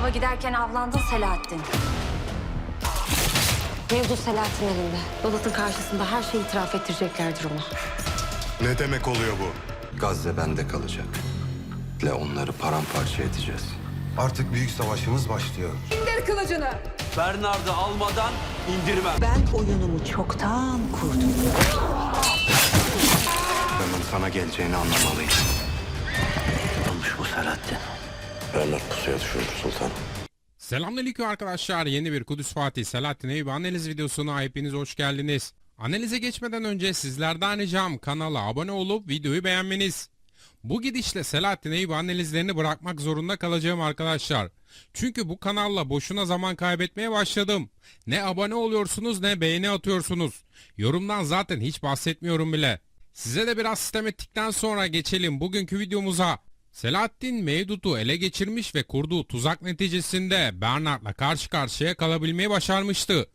Ava giderken avlandın Selahattin. Mevzu Selahattin elinde. Dolat'ın karşısında her şeyi itiraf ettireceklerdir ona. Ne demek oluyor bu? Gazze bende kalacak. Ve onları paramparça edeceğiz. Artık büyük savaşımız başlıyor. Bernard'ı almadan indirmem. Ben oyunumu çoktan kurdum. Adamın sana geleceğini anlamalıyım. Bernard pusuya düşürdü sultan. Selamünaleyküm arkadaşlar. Yeni bir Kudüs Fatih Selahattin Eyüp analiz videosuna hepiniz hoş geldiniz. Analize geçmeden önce sizlerden ricam kanala abone olup videoyu beğenmeniz. Bu gidişle Selahattin Eyüp analizlerini bırakmak zorunda kalacağım arkadaşlar. Çünkü bu kanalla boşuna zaman kaybetmeye başladım. Ne abone oluyorsunuz ne beğeni atıyorsunuz. Yorumdan zaten hiç bahsetmiyorum bile. Size de biraz sistem ettikten sonra geçelim bugünkü videomuza. Selahattin Mevdut'u ele geçirmiş ve kurduğu tuzak neticesinde Bernard'la karşı karşıya kalabilmeyi başarmıştı.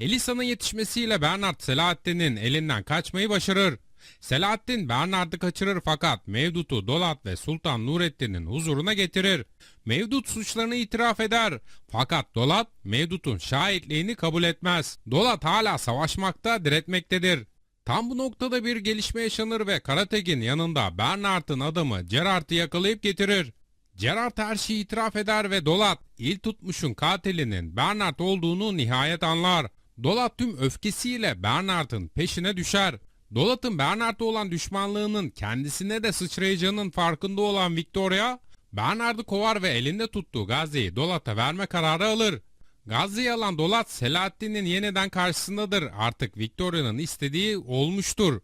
Elisa'nın yetişmesiyle Bernard Selahattin'in elinden kaçmayı başarır. Selahattin Bernard'ı kaçırır fakat Mevdut'u Dolat ve Sultan Nurettin'in huzuruna getirir. Mevdut suçlarını itiraf eder fakat Dolat Mevdut'un şahitliğini kabul etmez. Dolat hala savaşmakta diretmektedir. Tam bu noktada bir gelişme yaşanır ve Karategin yanında Bernard'ın adamı Gerard'ı yakalayıp getirir. Gerard her şeyi itiraf eder ve Dolat il tutmuşun katilinin Bernard olduğunu nihayet anlar. Dolat tüm öfkesiyle Bernard'ın peşine düşer. Dolat'ın Bernard'a olan düşmanlığının kendisine de sıçrayacağının farkında olan Victoria, Bernard'ı kovar ve elinde tuttuğu Gazi'yi Dolat'a verme kararı alır. Gazze'yi alan Dolat Selahattin'in yeniden karşısındadır. Artık Victoria'nın istediği olmuştur.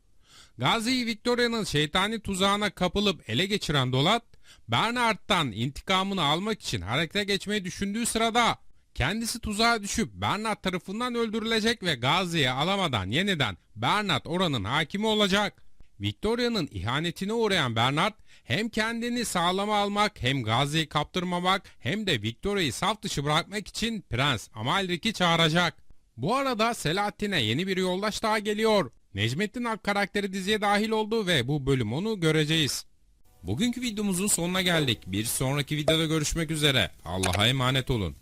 Gazi'yi Victoria'nın şeytani tuzağına kapılıp ele geçiren Dolat, Bernard'dan intikamını almak için harekete geçmeyi düşündüğü sırada kendisi tuzağa düşüp Bernard tarafından öldürülecek ve Gazi'yi alamadan yeniden Bernard oranın hakimi olacak. Victoria'nın ihanetine uğrayan Bernard hem kendini sağlama almak hem Gazi'yi kaptırmamak hem de Victoria'yı saf dışı bırakmak için Prens Amalric'i çağıracak. Bu arada Selahattin'e yeni bir yoldaş daha geliyor. Necmettin Ak karakteri diziye dahil oldu ve bu bölüm onu göreceğiz. Bugünkü videomuzun sonuna geldik. Bir sonraki videoda görüşmek üzere. Allah'a emanet olun.